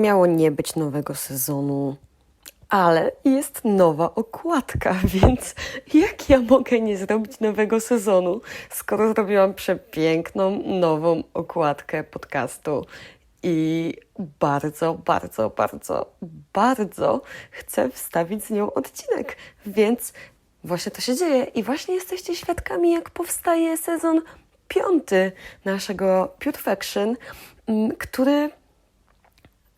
miało nie być nowego sezonu, ale jest nowa okładka, więc jak ja mogę nie zrobić nowego sezonu, skoro zrobiłam przepiękną, nową okładkę podcastu? I bardzo, bardzo, bardzo, bardzo chcę wstawić z nią odcinek, więc właśnie to się dzieje i właśnie jesteście świadkami, jak powstaje sezon piąty naszego Perfection, mm, który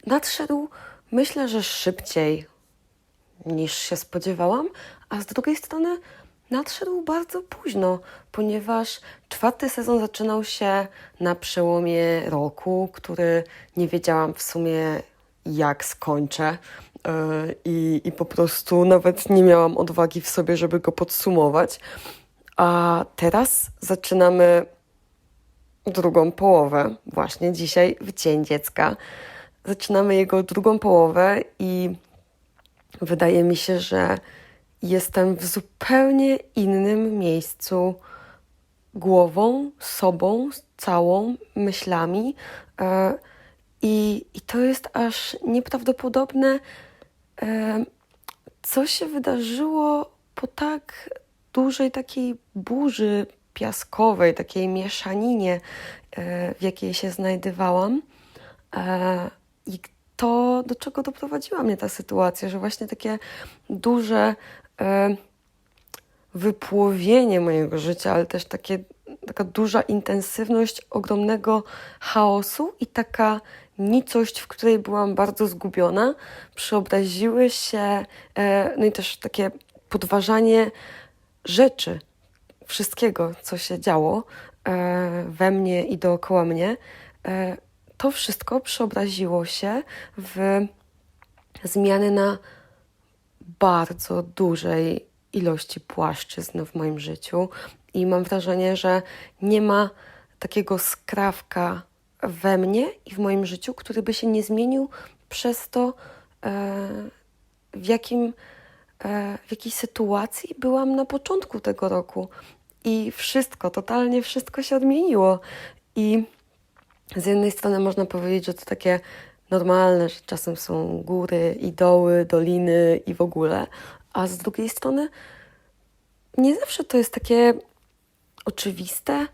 nadszedł, myślę, że szybciej niż się spodziewałam, a z drugiej strony nadszedł bardzo późno, ponieważ czwarty sezon zaczynał się na przełomie roku, który nie wiedziałam w sumie jak skończę. Yy, I, I po prostu nawet nie miałam odwagi w sobie, żeby go podsumować. A teraz zaczynamy drugą połowę, właśnie dzisiaj w Dzień Dziecka. Zaczynamy jego drugą połowę i wydaje mi się, że jestem w zupełnie innym miejscu głową, sobą, całą, myślami. E, I, I to jest aż nieprawdopodobne, e, co się wydarzyło po tak dużej takiej burzy piaskowej, takiej mieszaninie, e, w jakiej się znajdowałam. I to, do czego doprowadziła mnie ta sytuacja, że właśnie takie duże e, wypłowienie mojego życia, ale też takie, taka duża intensywność ogromnego chaosu i taka nicość, w której byłam bardzo zgubiona, przeobraziły się, e, no i też takie podważanie rzeczy, wszystkiego, co się działo e, we mnie i dookoła mnie. E, to wszystko przeobraziło się w zmiany na bardzo dużej ilości płaszczyzn w moim życiu i mam wrażenie, że nie ma takiego skrawka we mnie i w moim życiu, który by się nie zmienił przez to, e, w, jakim, e, w jakiej sytuacji byłam na początku tego roku. I wszystko, totalnie wszystko się odmieniło. I z jednej strony można powiedzieć, że to takie normalne, że czasem są góry i doły, doliny i w ogóle, a z drugiej strony nie zawsze to jest takie oczywiste,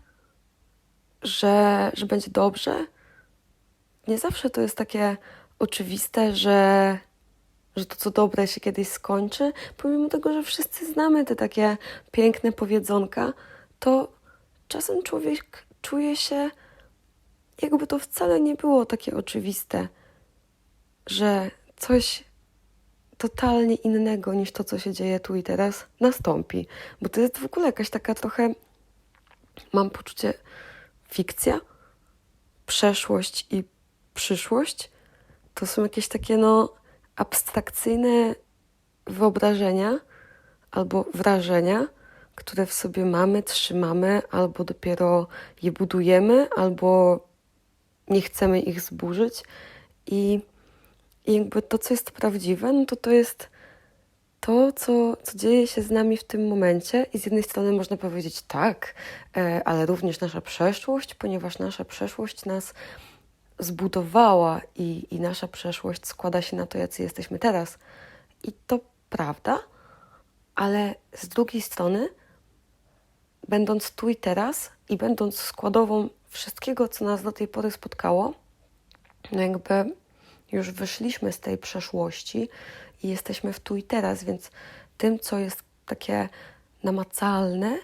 że, że będzie dobrze. Nie zawsze to jest takie oczywiste, że, że to, co dobre się kiedyś skończy. Pomimo tego, że wszyscy znamy te takie piękne powiedzonka, to czasem człowiek czuje się jakby to wcale nie było takie oczywiste, że coś totalnie innego niż to, co się dzieje tu i teraz, nastąpi. Bo to jest w ogóle jakaś taka trochę, mam poczucie, fikcja, przeszłość i przyszłość. To są jakieś takie, no, abstrakcyjne wyobrażenia albo wrażenia, które w sobie mamy, trzymamy, albo dopiero je budujemy, albo nie chcemy ich zburzyć i, i jakby to, co jest prawdziwe, no to to jest to, co, co dzieje się z nami w tym momencie i z jednej strony można powiedzieć tak, e, ale również nasza przeszłość, ponieważ nasza przeszłość nas zbudowała i, i nasza przeszłość składa się na to, jacy jesteśmy teraz. I to prawda, ale z drugiej strony, będąc tu i teraz i będąc składową wszystkiego, co nas do tej pory spotkało, no jakby już wyszliśmy z tej przeszłości i jesteśmy w tu i teraz, więc tym, co jest takie namacalne,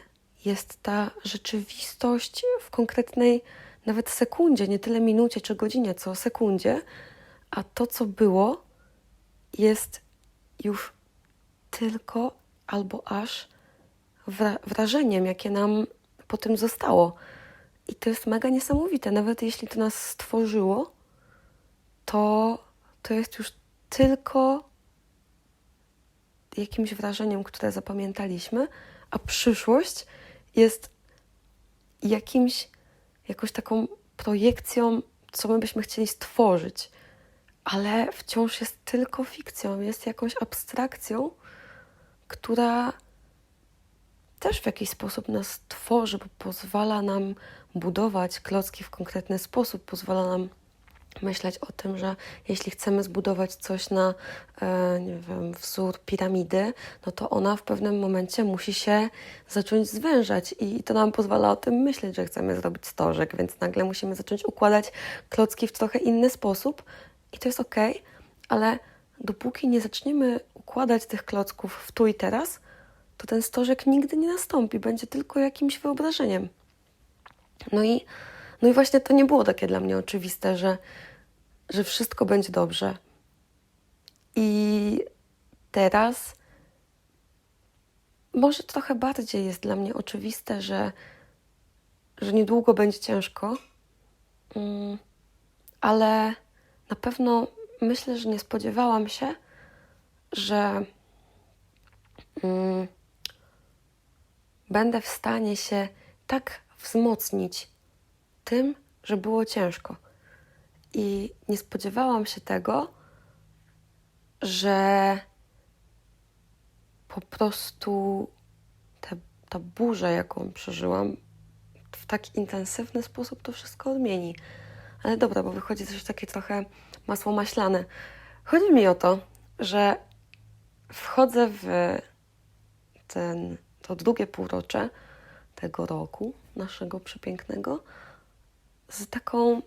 jest ta rzeczywistość w konkretnej nawet sekundzie, nie tyle minucie czy godzinie, co sekundzie, a to, co było, jest już tylko albo aż wrażeniem, jakie nam po tym zostało. I to jest mega niesamowite. Nawet jeśli to nas stworzyło, to, to jest już tylko jakimś wrażeniem, które zapamiętaliśmy, a przyszłość jest jakimś, jakąś taką projekcją, co my byśmy chcieli stworzyć, ale wciąż jest tylko fikcją, jest jakąś abstrakcją, która też w jakiś sposób nas tworzy, bo pozwala nam budować klocki w konkretny sposób, pozwala nam myśleć o tym, że jeśli chcemy zbudować coś na, e, nie wiem, wzór piramidy, no to ona w pewnym momencie musi się zacząć zwężać i to nam pozwala o tym myśleć, że chcemy zrobić stożek, więc nagle musimy zacząć układać klocki w trochę inny sposób i to jest ok, ale dopóki nie zaczniemy układać tych klocków w tu i teraz, to ten stożek nigdy nie nastąpi, będzie tylko jakimś wyobrażeniem. No i, no i właśnie to nie było takie dla mnie oczywiste, że, że wszystko będzie dobrze. I teraz może trochę bardziej jest dla mnie oczywiste, że, że niedługo będzie ciężko, mm, ale na pewno myślę, że nie spodziewałam się, że mm, będę w stanie się tak wzmocnić tym, że było ciężko. I nie spodziewałam się tego, że po prostu te, ta burza, jaką przeżyłam, w tak intensywny sposób to wszystko odmieni. Ale dobra, bo wychodzi coś takie trochę masło maślane. Chodzi mi o to, że wchodzę w ten, to drugie półrocze tego roku naszego przepięknego z taką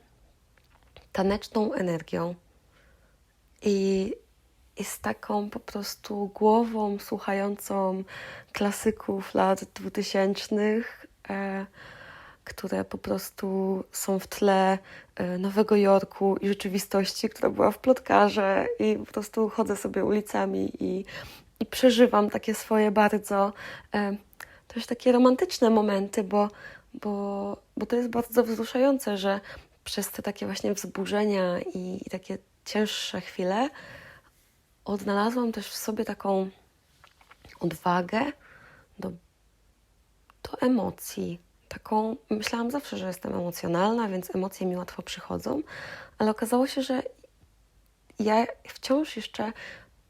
taneczną energią i, i z taką po prostu głową słuchającą klasyków lat dwutysięcznych, e, które po prostu są w tle e, Nowego Jorku i rzeczywistości, która była w plotkarze i po prostu chodzę sobie ulicami i, i przeżywam takie swoje bardzo e, też takie romantyczne momenty, bo, bo, bo to jest bardzo wzruszające, że przez te takie właśnie wzburzenia i, i takie cięższe chwile odnalazłam też w sobie taką odwagę do, do emocji. Taką, myślałam zawsze, że jestem emocjonalna, więc emocje mi łatwo przychodzą, ale okazało się, że ja wciąż jeszcze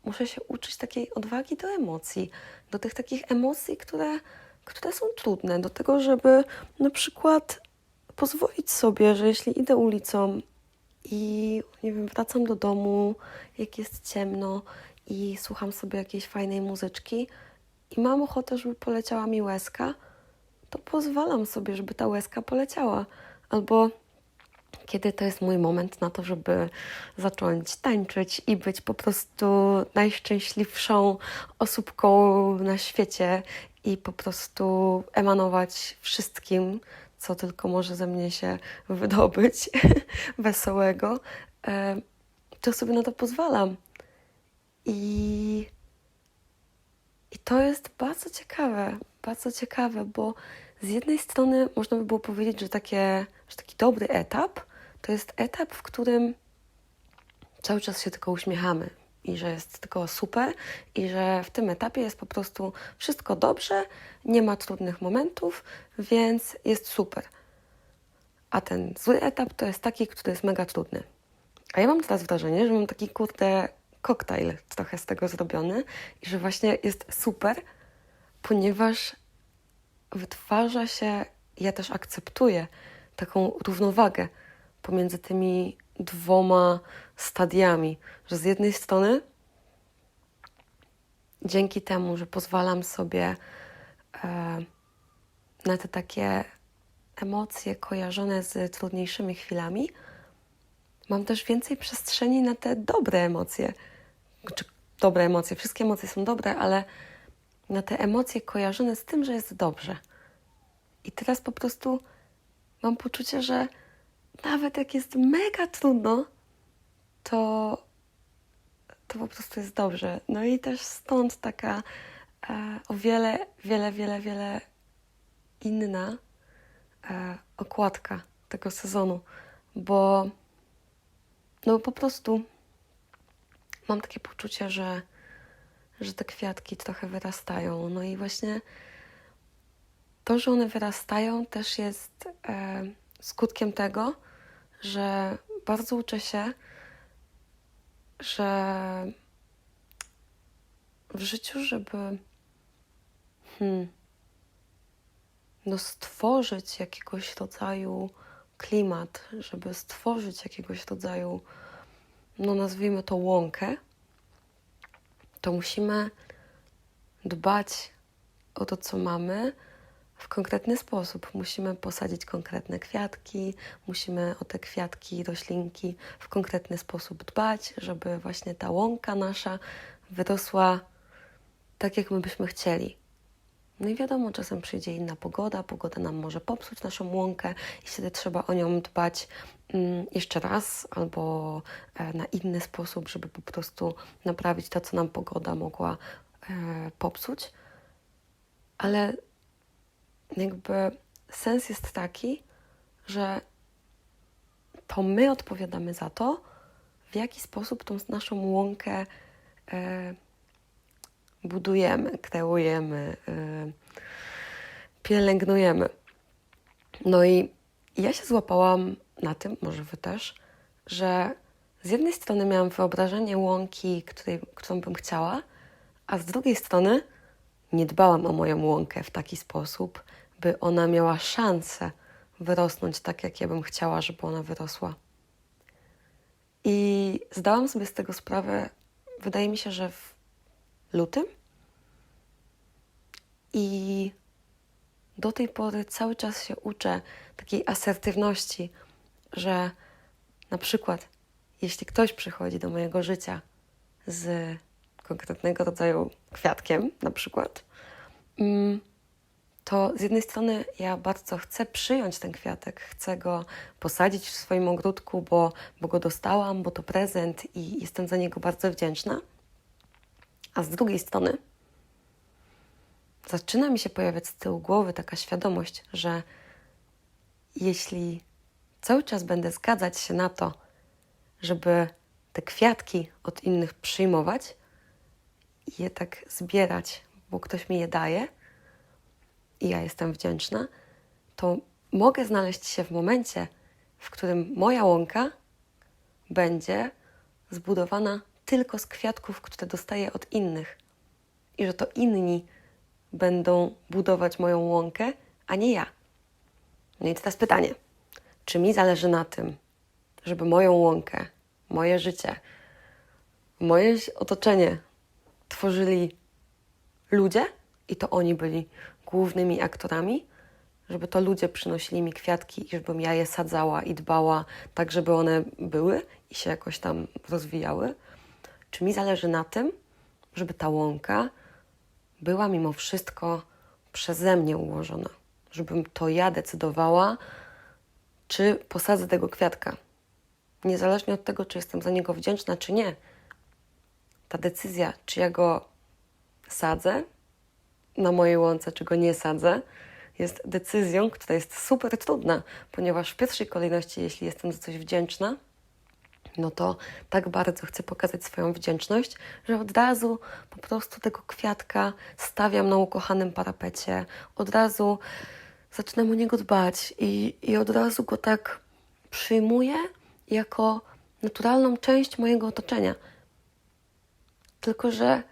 muszę się uczyć takiej odwagi do emocji, do tych takich emocji, które, które są trudne, do tego, żeby na przykład pozwolić sobie, że jeśli idę ulicą i nie wiem, wracam do domu, jak jest ciemno i słucham sobie jakiejś fajnej muzyczki i mam ochotę, żeby poleciała mi łezka, to pozwalam sobie, żeby ta łezka poleciała. Albo kiedy to jest mój moment na to, żeby zacząć tańczyć i być po prostu najszczęśliwszą osóbką na świecie i po prostu emanować wszystkim, co tylko może ze mnie się wydobyć wesołego, e, to sobie na to pozwalam. I, I to jest bardzo ciekawe, bardzo ciekawe, bo z jednej strony można by było powiedzieć, że, takie, że taki dobry etap to jest etap, w którym cały czas się tylko uśmiechamy i że jest tylko super i że w tym etapie jest po prostu wszystko dobrze, nie ma trudnych momentów, więc jest super. A ten zły etap to jest taki, który jest mega trudny. A ja mam teraz wrażenie, że mam taki kurde koktajl trochę z tego zrobiony i że właśnie jest super, ponieważ wytwarza się, ja też akceptuję taką równowagę pomiędzy tymi dwoma stadiami, że z jednej strony dzięki temu, że pozwalam sobie e, na te takie emocje kojarzone z trudniejszymi chwilami, mam też więcej przestrzeni na te dobre emocje. Czy dobre emocje, wszystkie emocje są dobre, ale na te emocje kojarzone z tym, że jest dobrze. I teraz po prostu mam poczucie, że nawet jak jest mega trudno, to, to po prostu jest dobrze. No i też stąd taka e, o wiele, wiele, wiele, wiele inna e, okładka tego sezonu, bo no po prostu mam takie poczucie, że, że te kwiatki trochę wyrastają. No i właśnie to, że one wyrastają, też jest e, skutkiem tego, że bardzo uczę się, że w życiu, żeby hmm, no stworzyć jakiegoś rodzaju klimat, żeby stworzyć jakiegoś rodzaju, no nazwijmy to łąkę, to musimy dbać o to, co mamy w konkretny sposób. Musimy posadzić konkretne kwiatki, musimy o te kwiatki, roślinki w konkretny sposób dbać, żeby właśnie ta łąka nasza wyrosła tak, jak my byśmy chcieli. No i wiadomo, czasem przyjdzie inna pogoda, pogoda nam może popsuć naszą łąkę i wtedy trzeba o nią dbać mm, jeszcze raz albo e, na inny sposób, żeby po prostu naprawić to, co nam pogoda mogła e, popsuć. Ale jakby sens jest taki, że to my odpowiadamy za to, w jaki sposób tą naszą łąkę e, budujemy, kreujemy, y, pielęgnujemy. No i ja się złapałam na tym, może wy też, że z jednej strony miałam wyobrażenie łąki, której, którą bym chciała, a z drugiej strony nie dbałam o moją łąkę w taki sposób, by ona miała szansę wyrosnąć tak, jak ja bym chciała, żeby ona wyrosła. I zdałam sobie z tego sprawę, wydaje mi się, że w lutym. I do tej pory cały czas się uczę takiej asertywności, że na przykład, jeśli ktoś przychodzi do mojego życia z konkretnego rodzaju kwiatkiem, na przykład, mm, to z jednej strony ja bardzo chcę przyjąć ten kwiatek, chcę go posadzić w swoim ogródku, bo, bo go dostałam, bo to prezent i jestem za niego bardzo wdzięczna. A z drugiej strony zaczyna mi się pojawiać z tyłu głowy taka świadomość, że jeśli cały czas będę zgadzać się na to, żeby te kwiatki od innych przyjmować i je tak zbierać, bo ktoś mi je daje i ja jestem wdzięczna, to mogę znaleźć się w momencie, w którym moja łąka będzie zbudowana tylko z kwiatków, które dostaję od innych. I że to inni będą budować moją łąkę, a nie ja. No i teraz pytanie: czy mi zależy na tym, żeby moją łąkę, moje życie, moje otoczenie tworzyli ludzie i to oni byli głównymi aktorami? Żeby to ludzie przynosili mi kwiatki i żebym ja je sadzała i dbała tak, żeby one były i się jakoś tam rozwijały? Czy mi zależy na tym, żeby ta łąka była mimo wszystko przeze mnie ułożona? Żebym to ja decydowała, czy posadzę tego kwiatka. Niezależnie od tego, czy jestem za niego wdzięczna, czy nie. Ta decyzja, czy ja go sadzę na mojej łące, czy go nie sadzę, jest decyzją, która jest super trudna, ponieważ w pierwszej kolejności, jeśli jestem za coś wdzięczna, no to tak bardzo chcę pokazać swoją wdzięczność, że od razu po prostu tego kwiatka stawiam na ukochanym parapecie, od razu zaczynam o niego dbać i, i od razu go tak przyjmuję jako naturalną część mojego otoczenia. Tylko, że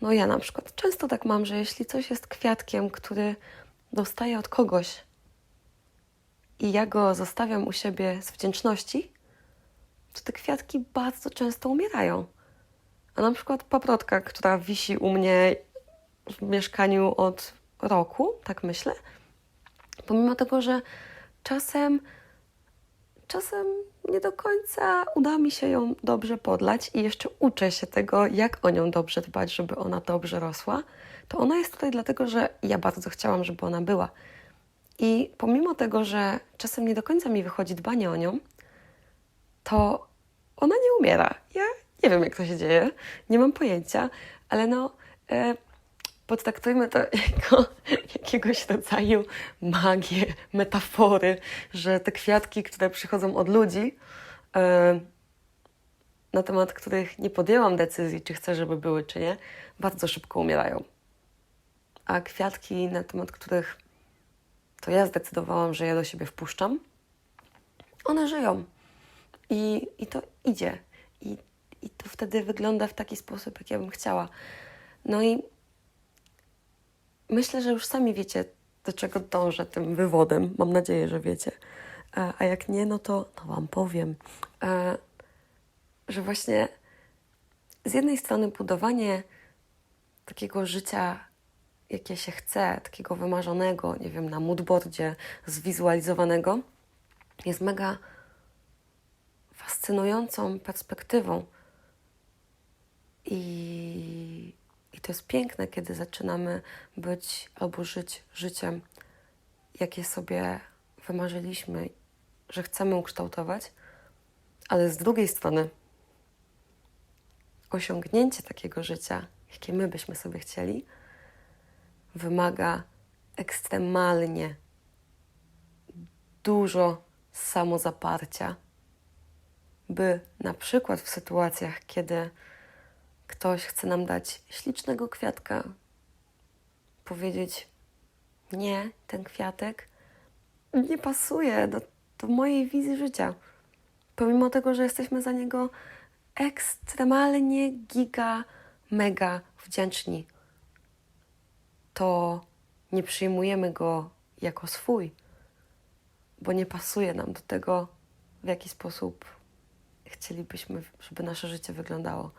no ja na przykład często tak mam, że jeśli coś jest kwiatkiem, który dostaję od kogoś i ja go zostawiam u siebie z wdzięczności, to te kwiatki bardzo często umierają. A na przykład paprotka, która wisi u mnie w mieszkaniu od roku, tak myślę, pomimo tego, że czasem, czasem nie do końca uda mi się ją dobrze podlać i jeszcze uczę się tego, jak o nią dobrze dbać, żeby ona dobrze rosła, to ona jest tutaj dlatego, że ja bardzo chciałam, żeby ona była. I pomimo tego, że czasem nie do końca mi wychodzi dbanie o nią, to ona nie umiera. Ja nie wiem, jak to się dzieje, nie mam pojęcia, ale no, e, podtraktujmy to jako jakiegoś rodzaju magię, metafory, że te kwiatki, które przychodzą od ludzi, e, na temat których nie podjęłam decyzji, czy chcę, żeby były, czy nie, bardzo szybko umierają. A kwiatki, na temat których to ja zdecydowałam, że je do siebie wpuszczam, one żyją. I, i to idzie. I, I to wtedy wygląda w taki sposób, jak ja bym chciała. No i myślę, że już sami wiecie, do czego dążę tym wywodem. Mam nadzieję, że wiecie. E, A jak nie, no to no Wam powiem, e, że właśnie z jednej strony budowanie takiego życia, jakie się chce, takiego wymarzonego, nie wiem, na moodboardzie, zwizualizowanego, jest mega fascynującą perspektywą. I, I to jest piękne, kiedy zaczynamy być albo żyć życiem, jakie sobie wymarzyliśmy, że chcemy ukształtować, ale z drugiej strony osiągnięcie takiego życia, jakie my byśmy sobie chcieli, wymaga ekstremalnie dużo samozaparcia, by na przykład w sytuacjach, kiedy ktoś chce nam dać ślicznego kwiatka, powiedzieć: Nie, ten kwiatek nie pasuje do, do mojej wizji życia. Pomimo tego, że jesteśmy za niego ekstremalnie giga, mega wdzięczni, to nie przyjmujemy go jako swój, bo nie pasuje nam do tego, w jaki sposób chcielibyśmy, żeby nasze życie wyglądało.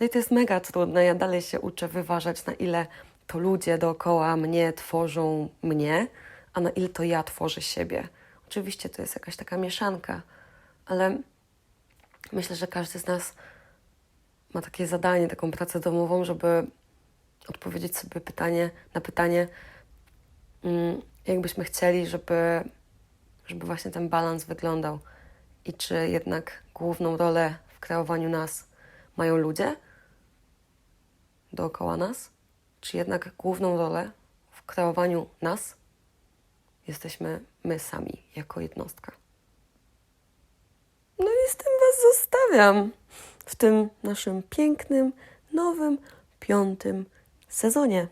No i to jest mega trudne. Ja dalej się uczę wyważać, na ile to ludzie dookoła mnie tworzą mnie, a na ile to ja tworzę siebie. Oczywiście to jest jakaś taka mieszanka, ale myślę, że każdy z nas ma takie zadanie, taką pracę domową, żeby odpowiedzieć sobie pytanie, na pytanie, mm, jak byśmy chcieli, żeby, żeby właśnie ten balans wyglądał i czy jednak główną rolę w kreowaniu nas mają ludzie dookoła nas, czy jednak główną rolę w kreowaniu nas jesteśmy my sami jako jednostka. No i z tym Was zostawiam w tym naszym pięknym, nowym, piątym sezonie.